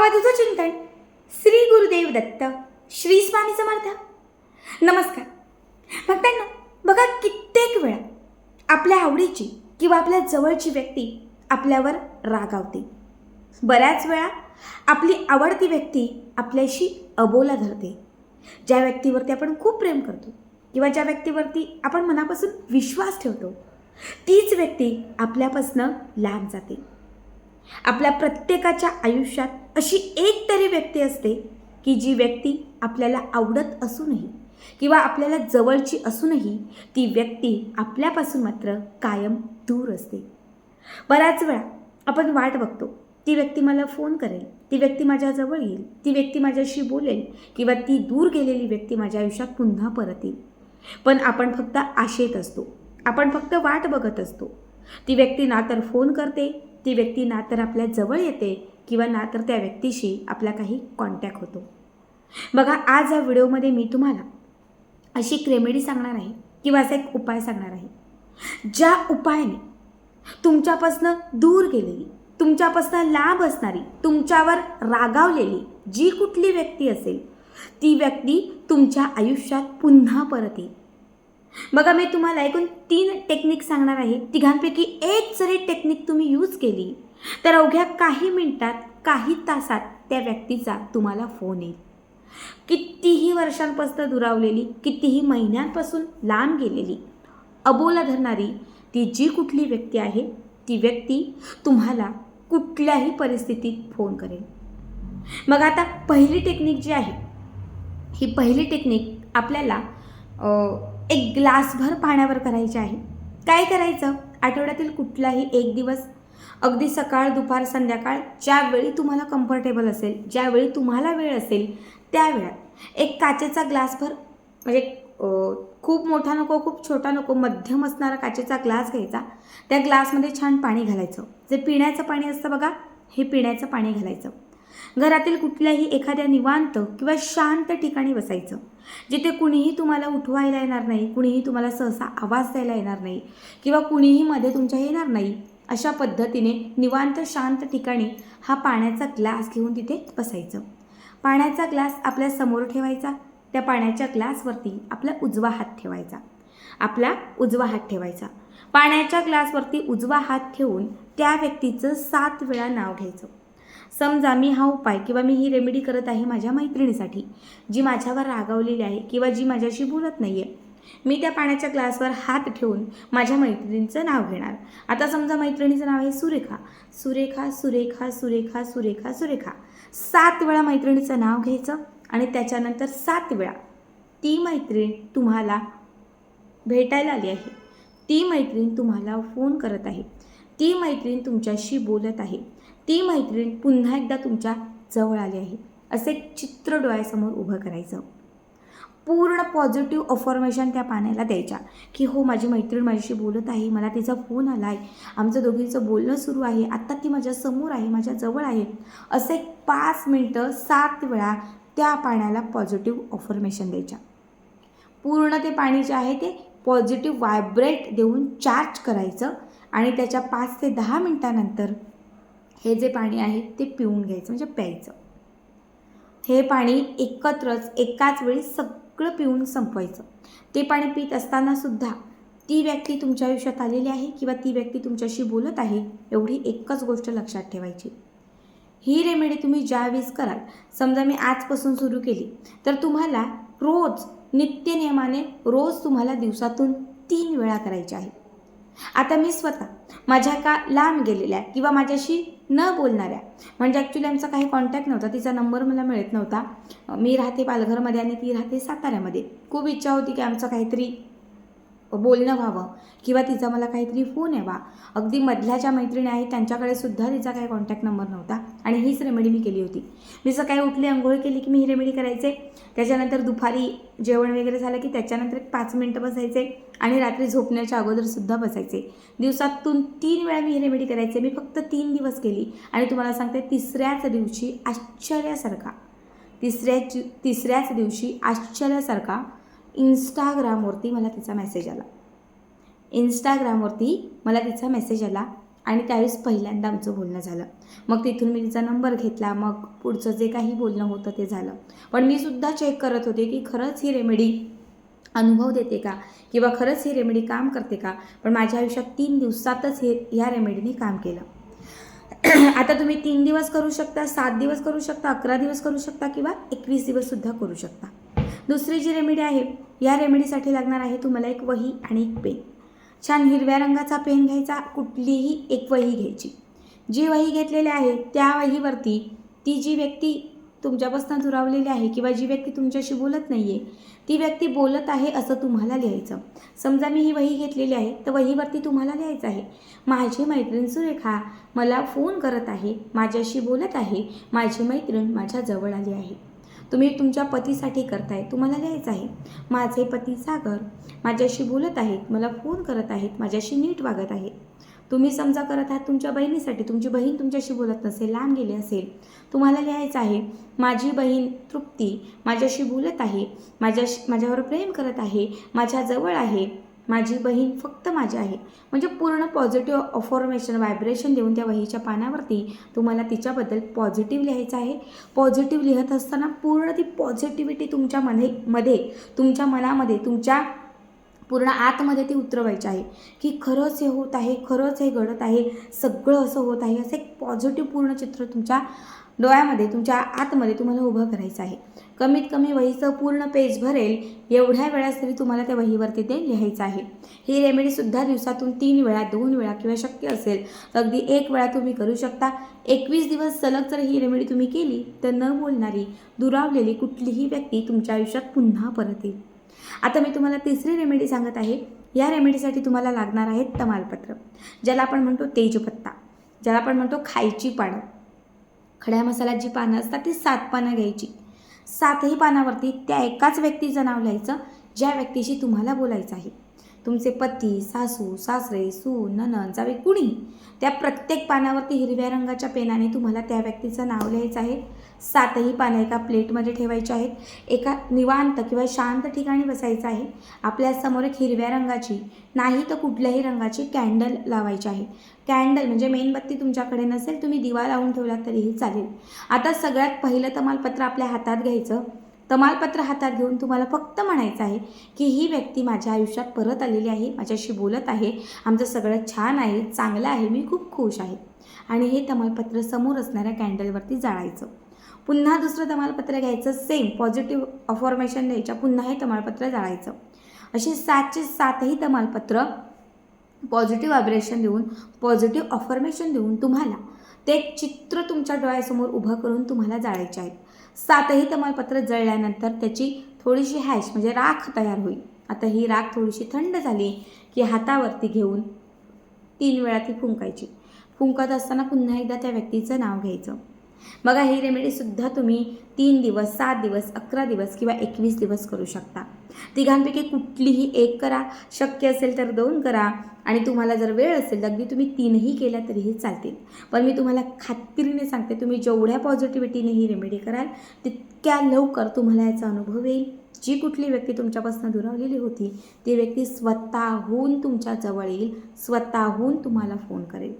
अवधूत चिंतन. श्री गुरुदेव दत्त श्री स्वामी समर्थ. नमस्कार. भक्तांना बघा कित्येक वेळा आपल्या आवडीची किंवा आपल्या जवळची व्यक्ती आपल्यावर रागावते. बऱ्याच वेळा आपली आवडती व्यक्ती आपल्याशी अबोला धरते. ज्या व्यक्तीवरती आपण खूप प्रेम करतो किंवा ज्या व्यक्तीवरती आपण मनापासून विश्वास ठेवतो तीच व्यक्ती आपल्यापासनं लांब जाते. आपल्या प्रत्येकाच्या आयुष्यात अशी एक तरी व्यक्ती असते की जी व्यक्ती आपल्याला आवडत असूनही किंवा आपल्याला जवळची असूनही ती व्यक्ती आपल्यापासून मात्र कायम दूर असते. बऱ्याच वेळा आपण वाट बघतो. ती व्यक्ती मला फोन करेल ती व्यक्ती माझ्याजवळ येईल ती व्यक्ती माझ्याशी बोलेल किंवा ती दूर गेलेली व्यक्ती माझ्या आयुष्यात पुन्हा परत येईल पण आपण फक्त आशेत असतो. आपण फक्त वाट बघत असतो. ती व्यक्ती ना तर फोन करते ती व्यक्ती ना तर आपल्या जवळ येते किंवा ना तर त्या व्यक्तीशी आपला काही कॉन्टॅक्ट होतो. बघा आज या व्हिडिओमध्ये मी तुम्हाला अशी एक रेमेडी सांगणार आहे किंवा असा एक उपाय सांगणार आहे. ज्या उपायाने तुमच्यापासनं दूर गेलेली तुमच्यापासनं लांब असणारी तुमच्यावर रागावलेली जी कुठली व्यक्ती असेल ती व्यक्ती तुमच्या आयुष्यात पुन्हा परत येईल. बघा मी तुम्हाला एकूण तीन टेक्निक सांगणार आहे. तिघांपैकी एक जरी टेक्निक तुम्ही यूज केली तर अवघ्या काही मिनटात काही तासात त्या व्यक्तीचा तुम्हाला फोन येईल. कितीही वर्षांपासून दुरावलेली कितीही महिन्यांपासून लांब गेलेली अबोला धरणारी ती जी कुठली व्यक्ती आहे ती व्यक्ती तुम्हाला कुठल्याही परिस्थितीत फोन करेल. मग आता पहिली टेक्निक जी आहे ही पहिली टेक्निक आपल्याला एक ग्लासभर पाण्यावर करायचे आहे. काय करायचं? आठवड्यातील कुठलाही एक दिवस अगदी सकाळ दुपार संध्याकाळ ज्यावेळी तुम्हाला कम्फर्टेबल असेल ज्यावेळी तुम्हाला वेळ असेल त्या वेळात एक काचेचा ग्लासभर म्हणजे खूप मोठा नको खूप छोटा नको मध्यम असणारा काचेचा ग्लास घ्यायचा. त्या ग्लासमध्ये छान पाणी घालायचं. जे पिण्याचं पाणी असतं बघा हे पिण्याचं पाणी घालायचं. घरातील कुठल्याही एखाद्या निवांत किंवा शांत ठिकाणी बसायचं. जिथे कुणीही तुम्हाला उठवायला येणार नाही कुणीही तुम्हाला सहसा आवाज द्यायला येणार नाही किंवा कुणीही मध्ये तुमच्या येणार नाही अशा पद्धतीने निवांत शांत ठिकाणी हा पाण्याचा ग्लास घेऊन तिथे बसायचं. पाण्याचा ग्लास आपल्यासमोर ठेवायचा त्या पाण्याच्या ग्लासवरती आपला उजवा हात ठेवायचा. आपला उजवा हात ठेवायचा. पाण्याच्या ग्लासवरती उजवा हात ठेवून त्या व्यक्तीचं सात वेळा नाव घ्यायचं. समजा मी हा उपाय किंवा मी ही रेमेडी करत आहे माझ्या मैत्रिणीसाठी जी माझ्यावर रागावलेली आहे किंवा जी माझ्याशी बोलत नाही आहे मी त्या पाण्याच्या ग्लासवर हात ठेवून माझ्या मैत्रिणीचं नाव घेणार. आता समजा मैत्रिणीचं नाव आहे सुरेखा. सुरेखा सुरेखा सुरेखा सुरेखा सुरेखा. सात वेळा मैत्रिणीचं नाव घ्यायचं आणि त्याच्यानंतर सात वेळा ती मैत्रीण तुम्हाला भेटायला आली आहे. ती मैत्रीण तुम्हाला फोन करत आहे. ती मैत्रीण तुमच्याशी बोलत आहे. ती मैत्रीण पुन्हा एकदा तुमच्या जवळ आली आहे. असे चित्र डोळ्यासमोर उभं करायचं. पूर्ण पॉझिटिव्ह अफॉर्मेशन त्या पाण्याला द्यायच्या. की हो माझी मैत्रीण माझ्याशी बोलत आहे मला तिचा फोन आला आहे आमचं दोघींचं बोलणं सुरू आहे. आत्ता ती माझ्यासमोर आहे माझ्या जवळ आहे. असे पाच मिनटं सात वेळा त्या पाण्याला पॉझिटिव्ह अफॉर्मेशन द्यायच्या. पूर्ण ते पाणी जे आहे ते पॉझिटिव्ह व्हायब्रेट देऊन चार्ज करायचं. आणि त्याच्या पाच ते दहा मिनटानंतर हे जे पाणी आहे ते पिऊन घ्यायचं म्हणजे प्यायचं. हे पाणी एकत्रच एकाच वेळी सगळं पिऊन संपवायचं. ते पाणी पित असताना सुद्धा ती व्यक्ती तुमच्या आयुष्यात आलेली आहे किंवा ती व्यक्ती तुमच्याशी बोलत आहे एवढी एकच गोष्ट लक्षात ठेवायची. ही रेमेडी तुम्ही ज्यावेळेस कराल समजा मी आजपासून सुरू केली तर तुम्हाला रोज नित्यनियमाने रोज तुम्हाला दिवसातून तीन वेळा करायची आहे. आता मी स्वतः माझ्या का लांब गेलेल्या किंवा माझ्याशी न बोलणाऱ्या. म्हणजे ॲक्च्युली आमचा काही कॉन्टॅक्ट नव्हता तिचा नंबर मला मिळत नव्हता. मी राहते पालघरमध्ये आणि ती राहते साताऱ्यामध्ये. खूप इच्छा होती की आमचं काहीतरी बोलणं व्हावं किंवा तिचा मला काहीतरी फोन यावा. अगदी मधल्या ज्या मैत्रिणी आहेत त्यांच्याकडे सुद्धा तिचा काही कॉन्टॅक्ट नंबर नव्हता आणि हीच रेमेडी मी केली होती. मी सकाळी उठली आंघोळ केली की मी ही रेमेडी करायचे. त्याच्यानंतर दुपारी जेवण वगैरे झालं की त्याच्यानंतर एक पाच मिनटं बसायचे आणि रात्री झोपण्याच्या अगोदरसुद्धा बसायचे. दिवसातून तीन वेळा मी ही रेमेडी करायचे. मी फक्त तीन दिवस केली आणि तुम्हाला सांगते तिसऱ्याच दिवशी आश्चर्यासारखा तिसऱ्या तिसऱ्याच दिवशी आश्चर्यासारखा इंस्टाग्रामवरती मला तिचा मेसेज आला. इंस्टाग्रामवरती मला तिचा मेसेज आला आणि त्यावेळेस पहिल्यांदा आमचं बोलणं झालं. मग तिथून मी तिचा नंबर घेतला मग पुढचं जे काही बोलणं होतं ते झालं. पण मी सुद्धा चेक करत होते की खरंच ही रेमेडी अनुभव देते का? किंवा खरंच ही रेमेडी काम करते का? पण माझ्या आयुष्यात तीन दिवसातच हे ह्या रेमेडीने काम केलं. आता तुम्ही तीन दिवस करू शकता सात दिवस करू शकता अकरा दिवस करू शकता किंवा एकवीस दिवससुद्धा करू शकता. दुसरी जी रेमेडी आहे या रेमेडीसाठी लागणार आहे तुम्हाला एक वही आणि एक पेन. छान हिरव्या रंगाचा पेन घ्यायचा कुठलीही एक वही घ्यायची. जी वही घेतलेली आहे त्या वहीवरती ती जी व्यक्ती तुमच्यापासून दुरावलेली आहे किंवा जी व्यक्ती तुमच्याशी बोलत नाही आहे ती व्यक्ती बोलत आहे असं तुम्हाला लिहायचं. समजा मी ही वही घेतलेली आहे तर वहीवरती तुम्हाला लिहायचं आहे माझी मैत्रीण सुरेखा मला फोन करत आहे माझ्याशी बोलत आहे माझी मैत्रीण माझ्याजवळ आली आहे. तुम्ही तुमच्या पतीसाठी करताय. तुम्हाला लिहायचं आहे. माझे पती सागर माझ्याशी बोलत आहेत. मला फोन करत आहेत. माझ्याशी नीट वागत आहे तुम्ही समजा करत आहात तुमच्या बहिणीसाठी. तुमची बहीण तुमच्याशी बोलत नसेल लांब गेली असेल. तुम्हाला लिहायचं आहे माझी बहीण तृप्ती माझ्याशी बोलत आहे. माझ्याशी माझ्यावर प्रेम करत आहे. माझ्याजवळ आहे. माझी बहीण फक्त माझी आहे. म्हणजे पूर्ण पॉझिटिव्ह अफॉर्मेशन व्हायब्रेशन देऊन त्या वहीच्या पानावरती तुम्हाला तिच्याबद्दल पॉझिटिव्ह लिहायचं आहे. पॉझिटिव्ह लिहत असताना पूर्ण ती पॉझिटिव्हिटी तुमच्या मध्ये मध्ये तुमच्या मनामध्ये तुमच्या पूर्ण आतमध्ये ती उतरवायची आहे. की खरंच हे होत आहे खरंच हे घडत आहे सगळं असं होत आहे असं एक पॉझिटिव्ह पूर्ण चित्र तुमच्या डोळ्यामध्ये तुमच्या आतमध्ये तुम्हाला उभं करायचं आहे. कमीत कमी वहीचं पूर्ण पेज भरेल एवढ्या वेळास तरी तुम्हाला त्या वहीवरती ते लिहायचं आहे. ही रेमेडीसुद्धा दिवसातून तीन वेळा दोन वेळा किंवा शक्य असेल तर अगदी एक वेळा तुम्ही करू शकता. एकवीस दिवस सलग जर ही रेमेडी तुम्ही केली तर न बोलणारी दुरावलेली कुठलीही व्यक्ती तुमच्या आयुष्यात पुन्हा परत येईल. आता मी तुम्हाला तिसरी रेमेडी सांगत आहे. या रेमेडीसाठी तुम्हाला लागणार आहे तमालपत्र ज्याला आपण म्हणतो तेजपत्ता ज्याला आपण म्हणतो खायची पानं. खड्या मसाल्यात जी पानं असतात ती सात पानं घ्यायची. सातही पानावरती त्या एकाच व्यक्तीचं नाव लिहायचं ज्या व्यक्तीशी तुम्हाला बोलायचं आहे. तुमचे पती सासू सासरे सू ननन जावे कुणी त्या प्रत्येक पानावरती हिरव्या रंगाच्या पेनाने तुम्हाला त्या व्यक्तीचं नाव लिहायचं आहे. सातही पानं एका प्लेटमध्ये ठेवायची आहेत. एका निवांत किंवा शांत ठिकाणी बसायचं आहे. आपल्यासमोर एक हिरव्या रंगाची नाही तर कुठल्याही रंगाची कॅन्डल लावायची आहे. कॅन्डल म्हणजे मेणबत्ती तुमच्याकडे नसेल तुम्ही दिवा लावून ठेवला तरीही चालेल. आता सगळ्यात पहिलं तमालपत्र आपल्या हातात घ्यायचं. तमालपत्र हातात घेऊन तुम्हाला फक्त म्हणायचं आहे की ही व्यक्ती माझ्या आयुष्यात परत आलेली आहे माझ्याशी बोलत आहे आमचं सगळं छान आहे चांगलं आहे मी खूप खुश आहे. आणि हे तमालपत्र समोर असणाऱ्या कॅन्डलवरती जाळायचं. पुन्हा दुसरं तमालपत्र घ्यायचं सेम पॉझिटिव्ह अफॉर्मेशन द्यायच्या पुन्हा हे तमालपत्र जाळायचं. असे सातचे सातही तमालपत्र पॉझिटिव्ह व्हायब्रेशन देऊन पॉझिटिव्ह अफॉर्मेशन देऊन तुम्हाला ते चित्र तुमच्या डोळ्यासमोर उभं करून तुम्हाला जाळायचे आहेत. सातही तमालपत्र जळल्यानंतर त्याची थोडीशी हॅश म्हणजे राख तयार होईल. आता ही राख थोडीशी थंड झाली की हातावरती घेऊन तीन वेळा ती फुंकायची. फुंकत असताना पुन्हा एकदा त्या व्यक्तीचं नाव घ्यायचं. बघा ही रेमेडीसुद्धा तुम्ही तीन दिवस सात दिवस अकरा दिवस किंवा एकवीस दिवस करू शकता. तिघांपैकी कुठलीही एक करा शक्य असेल तर दोन करा आणि तुम्हाला जर वेळ असेल तर अगदी तुम्ही तीनही केल्या तरीही चालतील. पण मी तुम्हाला खात्रीने सांगते तुम्ही जेवढ्या पॉझिटिव्हिटीने ही रेमेडी कराल तितक्या लवकर तुम्हाला याचा अनुभव येईल. जी कुठली व्यक्ती तुमच्यापासून दुरावलेली होती ती व्यक्ती स्वतःहून तुमच्या जवळ येईल स्वतःहून तुम्हाला फोन करेल.